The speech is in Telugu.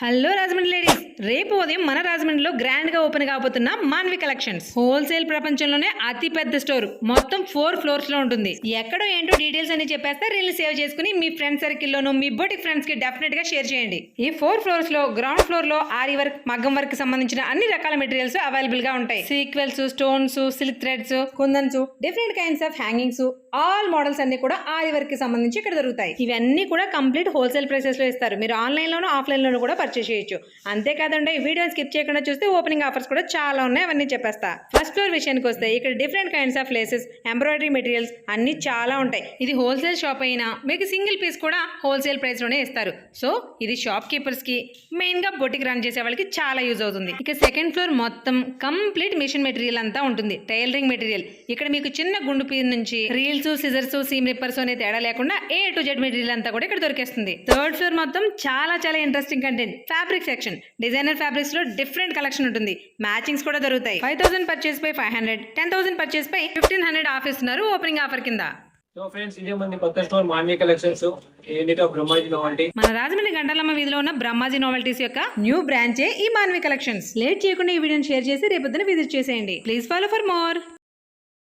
హలో రాజమండ్రి లేడీస్ రేపు ఉదయం మన రాజమండ్రిలో గ్రాండ్గా ఓపెన్ కాబోతున్న మాన్వి కలెక్షన్స్ హోల్సేల్ ప్రపంచంలోనే అతి పెద్ద స్టోర్ మొత్తం ఫోర్ ఫ్లోర్స్లో ఉంటుంది. ఎక్కడో ఏంటో డీటెయిల్స్ అని చెప్పేస్తే రీల్ సేవ్ చేసుకుని మీ ఫ్రెండ్ సర్కిల్లోనూ మీ బోటిక్ ఫ్రెండ్స్కి డెఫినెట్గా షేర్ చేయండి. ఈ ఫోర్ ఫ్లోర్స్లో గ్రౌండ్ ఫ్లోర్లో ఆరి వర్క్ మగ్గం వర్క్ సంబంధించిన అన్ని రకాల మెటీరియల్స్ అవైలబుల్గా ఉంటాయి. Sequins stones silk threads kundans different kinds of hangings all models అన్ని కూడా ఆరి వర్క్ సంబంధించి ఇక్కడ దొరుకుతాయి. ఇవన్నీ కూడా కంప్లీట్ హోల్సేల్ ప్రైసెస్లో ఇస్తారు. మీరు ఆన్లైన్ లోను ఆఫ్లైన్ లోను కూడా పర్చేస్ చేయొచ్చు. అంతేకాదండి ఈ స్కిప్ చేయకుండా చూస్తే ఓపెనింగ్ ఆఫర్స్ కూడా చాలా ఉన్నాయి అవన్నీ చెప్పేస్తా. ఫస్ట్ ఫ్లోర్ విషయానికి వస్తే ఇక్కడ different kinds of laces embroidery materials అన్ని చాలా ఉంటాయి. ఇది హోల్సేల్ షాప్ అయినా మీకు సింగిల్ పీస్ కూడా హోల్సేల్ ప్రైస్లోనే ఇస్తారు. సో ఇది షాప్ కీపర్స్కి మెయిన్గా బొటిక్ రన్ చేసే వాళ్ళకి చాలా యూజ్ అవుతుంది. ఇక సెకండ్ ఫ్లోర్ మొత్తం కంప్లీట్ మిషన్ మెటీరియల్ అంతా ఉంటుంది. టైలరింగ్ మెటీరియల్ ఇక్కడ మీకు చిన్న గుండు పీస్ నుంచి రీల్స్ సిజర్స్ సీమ్ రిప్పర్స్ అనే తేడా లేకుండా ఏ టు జెడ్ మెటీరియల్ అంతా కూడా ఇక్కడ దొరికేస్తుంది. థర్డ్ ఫ్లోర్ మొత్తం చాలా చాలా interesting content fabric section designer ఫ్యాబ్రిక్స్లో different collection ఉంటుంది. మ్యాచింగ్స్ కూడా దొరుకుతాయి. ఫైవ్ థౌసండ్ పర్చేస్ పై five hundred ten thousand purchase పై ఫిఫ్టీన్ హండ్రెడ్ ఆఫ్ ఇస్తున్నారు ఓపెనింగ్ ఆఫర్ కింద. సో ఫ్రెండ్స్ ఇదే మంది కొత్త స్టోర్ మాన్వీ కలెక్షన్స్ ఏంటితో బ్రహ్మాజీ నోవాలిటీ మన రాజమండ్రి గంటలమ్మ వీధిలో ఉన్న బ్రహ్మాజీ నావెల్టీస్ యొక్క న్యూ బ్రాంచే ఈ మాన్వి కలెక్షన్స్ లేట్ చేయకుండా ఈ వీడియోని షేర్ చేసి రేపొద్దున విజిట్ చేసేయండి. Please follow for more